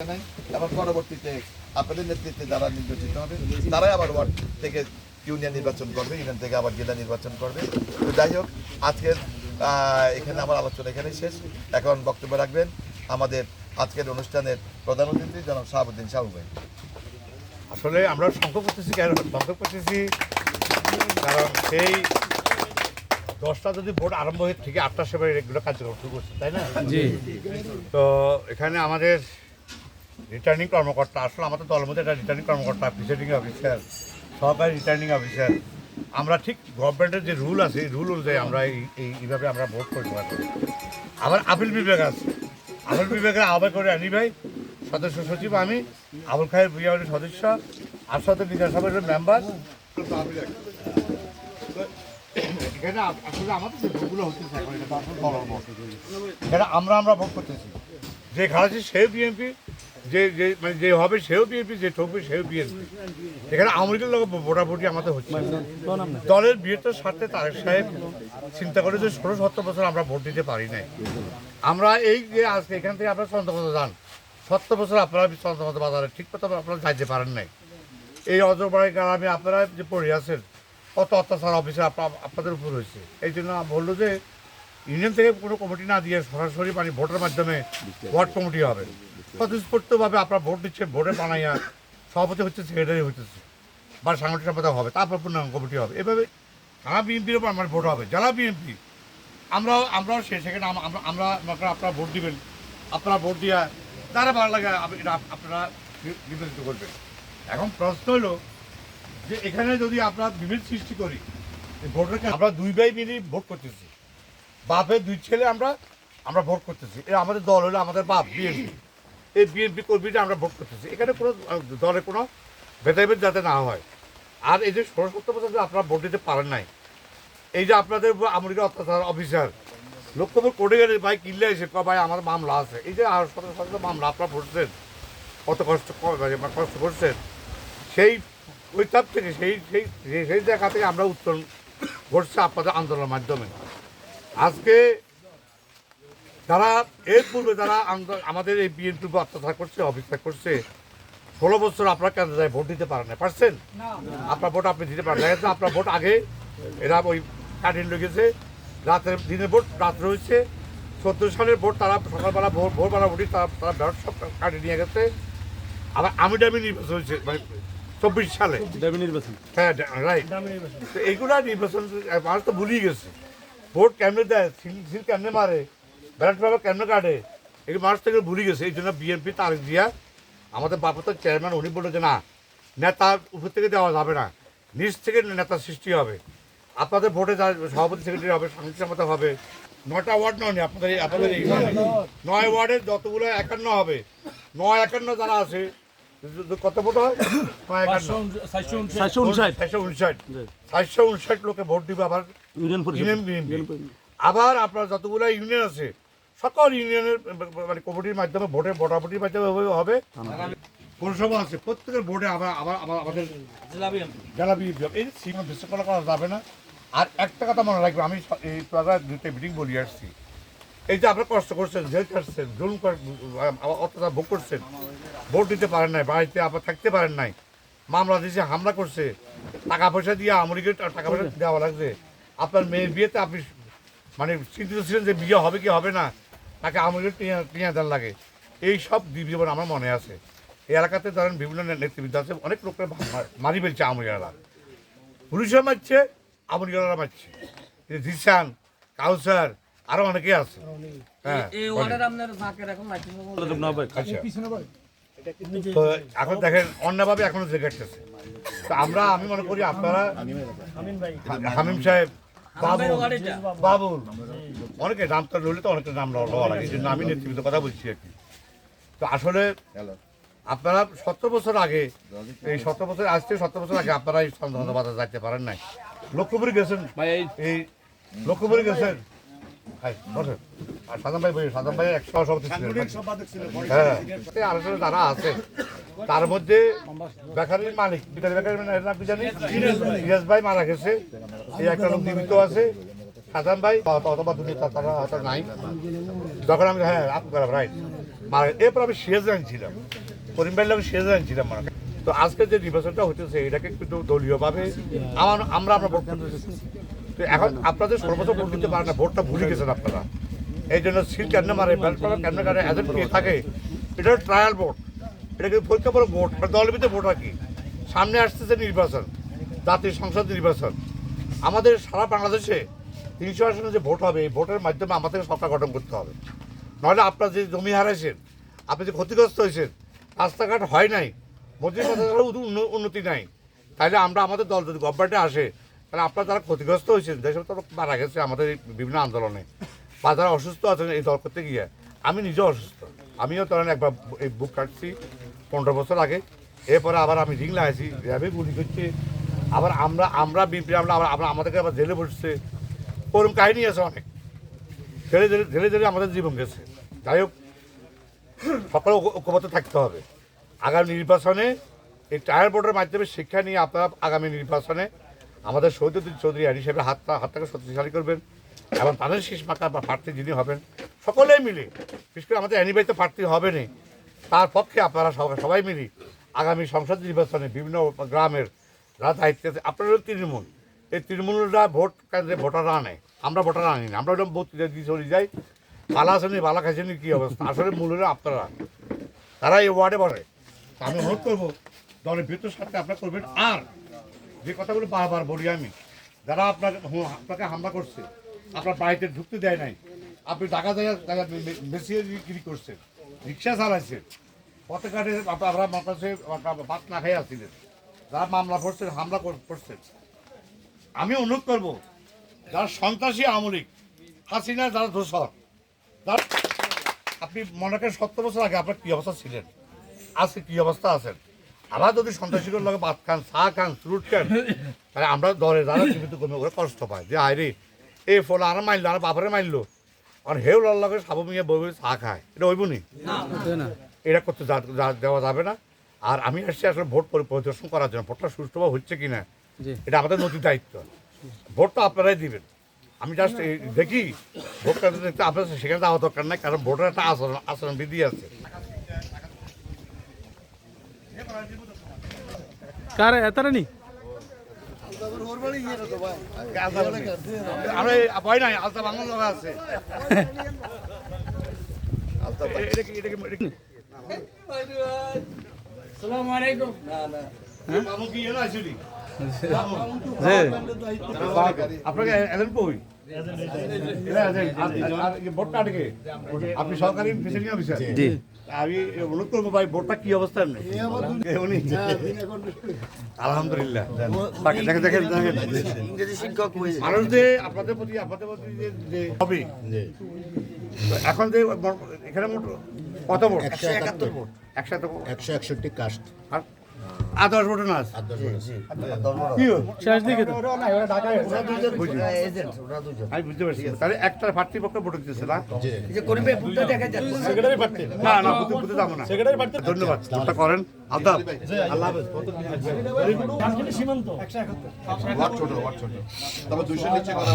নাই এবং পরবর্তীতে আপনাদের নেতৃত্বে যারা নির্বাচিত হবে তারাই আবার ওয়ার্ড থেকে ইউনিয়ন নির্বাচন করবে ইউনিয়ন থেকে আবার জেলা নির্বাচন করবে। তো যাই হোক আজকের এখানে আমার আলোচনা এখানেই শেষ। এখন বক্তব্য রাখবেন আমাদের আজকের অনুষ্ঠানের প্রধান অতিথি জনাব শাহাবুদ্দিন সাহু ভাই। আসলে আমরা সংখ্যা করতেছি কেন? সংখ্যা করতেছি কারণ সেই দশটা যদি ভোট আরম্ভ হয়ে থেকে আটটার সময় এগুলো কার্যক্রম শুরু করছে তাই না? তো এখানে আমাদের রিটার্নিং কর্মকর্তা, আসলে আমাদের দলের মধ্যে একটা রিটার্নিং কর্মকর্তা প্রিসাইডিং অফিসার সহকারী রিটার্নিং অফিসার আমরা ঠিক গভর্নমেন্টের যে রুল আছে, এই রুল অনুযায়ী আমরা এই, এই- এইভাবে আমরা ভোট করতে পারি আবার আপিল বিভাগ আছে। আপিল বিভাগের আহ্বান করে আনি ভাই, সদস্য সচিব আমি, আবুল খায়ের বিহারের সদস্য, আর সাথে বিধানসভার মেম্বার এখানে আসলে আমাদের ভোটগুলো হচ্ছে আমরা আমরা ভোট করতেছি। যে খারাপি সেও বিএনপি যে যে মানে যে হবে সেও বিএনপি, যে ঠকবে সেও বিএনপি। এখানে আমরিকের লোক ভোটাভুটি আমাদের হচ্ছে। দলের বৃহত্তর স্বার্থে তারেক সাহেব চিন্তা করে যে ষোলো সত্তর বছর আমরা ভোট দিতে পারি নাই। আমরা এই যে আজকে এখান থেকে আপনারা চন্দ্রপথ যান, সত্তর বছর আপনারা চন্দ্রপথ বাজারে ঠিক মতো আপনারা যাইতে পারেন নাই। এই অজরবাড়ি কারণে আপনারা যে পড়ে আছেন কত অত্যাচার অফিসে আপনা- আপনাদের উপর হয়েছে। এই জন্য বলল যে, ইউনিয়ন থেকে কোনো কমিটি না দিয়ে সরাসরি মানে ভোটের মাধ্যমে ওয়ার্ড কমিটি হবে। স্বতঃস্ফূর্তভাবে আপনারা ভোট দিচ্ছে, ভোটে বানাইয়া সভাপতি হচ্ছে, সেক্রেটারি হইতেছে। বা সাংগঠনিক সম্পাদক হবে, তারপর পূর্ণাঙ্গ কমিটি হবে। এভাবে থানা বিএনপির ওপর আমার ভোট হবে, জেলা বিএনপি। আমরাও আমরাও সে সেখানে আমরা আমরা আপনারা ভোট দিবেন, আপনারা ভোট দিয়া তারা ভালো লাগে আপনারা নির্বাচিত করবেন। এখন প্রশ্ন হলো যে এখানে যদি আমরা বিভেদ সৃষ্টি করি ভোটের আমরা দুই ভাই মিলে ভোট করতেছি বাপের দুই ছেলে আমরা আমরা ভোট করতেছি, এ আমাদের দল হলো আমাদের বাপ, বিএনপি। এই বিএনপি কর্মীরা আমরা ভোট করতেছি। এখানে কোনো দলে কোনো ভেদাভেদ যাতে না হয়। আর এই যে ষোলো সত্তর বছর আপনারা ভোট দিতে পারেন নাই, এই যে আপনাদের আমেরিকা অত্যাচার অফিসার লক্ষ্যপুর কোর্টে গেলে ভাই কিনলে এসে ক ভাই, আমার মামলা আছে। এই যে আর শত শত মামলা, আপনারা ভরছেন? কত কষ্ট মানে কষ্ট করছেন সেই, ওই তাপ থেকে সেই সেই, সেই- জায়গা থেকে আমরা উত্তোলন ঘটছে আপনাদের আন্দোলনের মাধ্যমে। আজকে যারা এর পূর্বে যারা আমাদের এই বিএনপি অত্যাচার করছে অবিচার করছে ষোলো বছর আপনার কেন যায় ভোট দিতে পারেন না পারছেন? আপনার ভোট আপনি দিতে পারেন দেখা আপনার ভোট আগে এরা ওই কাটিন লেগেছে রাতের দিনের ভোট রাত্রে হয়েছে চোদ্দ সালের ভোট তারা সকালবেলা ভোর ভোরবেলা ভোটই তারা তারা ব্যালট সব কাটিয়ে নিয়ে গেছে। আবার আমি ডামি নির্বাচন হয়েছে মানে চব্বিশ সালে। নির্বাচন। হ্যাঁ রাইট। তো এইগুলা নির্বাচন মানুষ তো ভুলিয়ে গেছে। ভোট কেমনে দেয়? সিল সিল কেমনে মারে? ব্যালট পেপার কেমনে কাটে? এগুলো মানুষ থেকে ভুলে গেছে এই জন্য বিএনপি তারিখ দিয়া আমাদের বাপত চেয়ারম্যান উনি বলল যে না নেতা উপর থেকে দেওয়া যাবে না নিজ থেকে নেতা সৃষ্টি হবে। আপনাদের ভোটে যা সভাপতি সেক্রেটারি হবে সংসদ হবে। নটা ওয়ার্ড নয় আপনাদের আপনাদের এই নয় ওয়ার্ডের যতগুলো একান্ন হবে নয় একান্ন যারা আছে কত ভোট হয়? সাতশো উনষাট। লোকে ভোট দিবে আবার আবার আপনার যতগুলো ইউনিয়ন আছে সকল ইউনিয়নের মানে কমিটির মাধ্যমে ভোটে ভোটাভুটির মাধ্যমে হবে- পৌরসভা আছে প্রত্যেকের ভোটে আবার আবার আমাদের জেলা বিএনপি। এই সীমা বিশৃঙ্খলা করা যাবে না। আর একটা কথা মনে রাখবে আমি এই প্রায় দুইটা মিটিং বলি আসছি। এই যে আপনারা কষ্ট করছেন জেল কাটছেন জুলুম কর- অত্যাচার ভোগ করছেন ভোট দিতে পারেন নাই বাড়িতে আবার থাকতে পারেন নাই মামলা দিয়েছে হামলা করছে টাকা পয়সা দিয়ে আমরিকে টাকা পয়সা দেওয়া লাগছে। আপনার মেয়ের বিয়েতে আপনি মানে চিন্তিত ছিলেন যে বিয়ে হবে কি হবে না? তাকে আমরিকে টিয়া দেন লাগে। এই সব জীবন আমার মনে আছে। এই এলাকাতে ধরেন বিভিন্ন নেতৃবৃন্দ আছে অনেক লোকের মারি ফেলছে আমরিয়ারা পুলিশও মারছে আমরিয়ারা মারছে। জিসান কাউসার আরও অনেকে আছে। হ্যাঁ আচ্ছা। তো এখন দেখেন অন্যভাবে এখনও জেগে কাটতেছে তো আমরা আমি মনে করি আপনারা হামিম সাহেব বাবুল। বাবুল। অনেকে নামটা রইলে তো অনেকের নাম লওয়া লাগে এই জন্য আমি নেতৃত্ব কথা বলছি আর কি। তো আসলে আপনারা সত্তর বছর আগে এই সত্তর বছর আজ থেকে সত্তর বছর আগে আপনারা এই সন্দেহ বাজার যাইতে পারেন নাই। লক্ষ্যপুরে গেছেন? এই লক্ষ্যপুরে গেছেন? আর সাধারণ ভাই বই সাধারণ ভাই একশো সভাপতি হ্যাঁ। আলোচনা যারা আছে তার মধ্যে বেকারির মালিক বিকারি বেকারির মালিক নাম কি জানি? ভাই। মারা গেছে। এই একটা লোক জীবিত আছে। সাজান ভাই অথবা দুটি তারা হয়তো নাই। যখন আমি হ্যাঁ আপনি রাইট মারা এরপর আমি সিরাজগঞ্জ ছিলাম করিম ভাইয়ের লোক সিরাজগঞ্জ ছিলাম মানে তো আজকে যে নির্বাচনটা হতেছে এটাকে কিন্তু দলীয়ভাবে আমার আমরা আমরা ভোট তো এখন আপনাদের সর্বোচ্চ ভোট দিতে পারেন না, ভোটটা ভুলে গেছেন আপনারা। এই জন্য সিল কেন মারে ব্যালট কেন এজেন্ট কে থাকে, এটা ট্রায়াল ভোট এটা কিন্তু পরীক্ষা পরে ভোট মানে ভিতরে ভোট আর কি? সামনে আসতেছে নির্বাচন, জাতীয় সংসদ নির্বাচন। আমাদের সারা বাংলাদেশে তিনশো আসনে যে ভোট হবে, এই ভোটের মাধ্যমে আমাদের সরকার গঠন করতে হবে। নাহলে আপনার যে জমি হারাইছেন, আপনি যে ক্ষতিগ্রস্ত হয়েছেন, রাস্তাঘাট হয় নাই মন্ত্রী উন্নতি নাই, তাহলে আমরা আমাদের দল যদি গভর্নমেন্টে আসে, তাহলে আপনারা যারা ক্ষতিগ্রস্ত হয়েছেন যেসব তারা মারা গেছে আমাদের বিভিন্ন আন্দোলনে, বা যারা অসুস্থ আছেন এই দল করতে গিয়ে, আমি নিজেও অসুস্থ। আমিও ধরেন একবার এই বুক কাটছি পনেরো বছর আগে, এরপরে আবার আমি রিং লাগাইছি, র্যাবে গুলি করছি, আবার আমরা আমরা বিপি আমরা আবার আমাদেরকে আবার জেলে বসছে ওরকম কাহিনী আছে অনেক। ধীরে ধীরে ধীরে ধীরে আমাদের জীবন গেছে। যাই হোক, সকলে ঐক্য- ঐক্যবদ্ধ থাকতে হবে। আগামী নির্বাচনে এই টায়ার বোর্ডের মাধ্যমে শিক্ষা নিয়ে আপনারা আগামী নির্বাচনে আমাদের সৌদুদ্দিন চৌধুরী আর হিসেবে হাতটা হাতটাকে শক্তিশালী করবেন এবং তাদের শীষ মাখা বা প্রার্থী যিনি হবেন সকলেই মিলে, বিশেষ করে আমাদের অ্যানিবাইতে প্রার্থী হবে হবেনই, তার পক্ষে আপনারা সবাই মিলে আগামী সংসদ নির্বাচনে বিভিন্ন গ্রামের যারা দায়িত্বে আপনারা তৃণমূল। এই তৃণমূলরা ভোট কেন্দ্রে ভোটাররা আনে। আমরা ভোটার আনি না, আমরা ওরকম বুথ দিয়ে চলে যাই। বালা আসেনি বালা খাইছেনি কী অবস্থা? আসলে মূল হলো আপনারা। তারা এই ওয়ার্ডে বসে। আমি অনুরোধ করব, দলের ভিতর সাথে আপনারা করবেন। আর যে কথাগুলো বারবার বলি আমি, যারা আপনাকে হুঁ- আপনাকে হামলা করছে, আপনার বাড়িতে ঢুকতে দেয় নাই, আপনি টাকা জায়গা বেশিয়ে বিক্রি করছেন রিক্সা চালাইছেন পথে ঘাটে আপ- আমরা মাতাসে ভাত না খেয়ে আসছিলেন যারা মামলা করছেন হামলা কর- করছেন আমি অনুরোধ করব যারা সন্ত্রাসী আমলিক হাসিনা যারা তার আপনি মনে করেন সত্তর বছর আগে আপনার কী অবস্থা ছিলেন? আজকে কী অবস্থা আছেন? আবার যদি সন্ত্রাসীগুলোর লগে ভাত খান চা খান ফ্রুট খান তাহলে আমরা দলে যারা জীবিত কমে ওরা কষ্ট পাই যে আয় রে এই ফোন আর মারলো আর বাপারে মারলো আর হেউ লাল লগে সাবু মিয়া বই বই চা খায়। এটা হইব নি? এটা করতে দেওয়া যাবে না। আর আমি আসছি আসলে ভোট পরিদর্শন করার জন্য। ভোটটা সুষ্ঠুভাবে হচ্ছে কিনা এটা আমাদের নতুন দায়িত্ব। ভোটটা আপনারাই দিবেন। আমি জাস্ট দেখি ভোটটা দেখতে আপনার সেখানে যাওয়া দরকার নাই কারণ ভোটের একটা আচরণ আচরণ বিধি আছে। কার নি? আমরা ভয় নাই আলতা বাংলা আছে। মামু কি এলো আসলি? আপনাকে এজেন্ট কই? আপনি সরকারি প্রেসিডিং অফিসার আমি অনুরোধ করব ভাই ভোটটা কি অবস্থা এমনি? উনি আলহামদুলিল্লাহ বাকি দেখেন দেখেন দেখেন। মানুষ যে আপনাদের প্রতি আপনাদের প্রতি যে- হবে এখন যে এখানে মোট কত ভোট? একশো একাত্তর ভোট। একশো একশো একষট্টি কাস্ট আর আর দশ ভোটে না আছে? শেষ দিকে আমি বুঝতে পারছি। তাহলে একটা প্রার্থীর পক্ষে ভোট দিতেছে না? জি। যে করিবে বুদ্ধ দেখা যাচ্ছে। না না বুঝতে বুঝতে যাব না। ধন্যবাদ। ভোটটা করেন। আদাব। আল্লাহ হাফেজ। ছোট ছোট। তবে দুইশো নিচে করা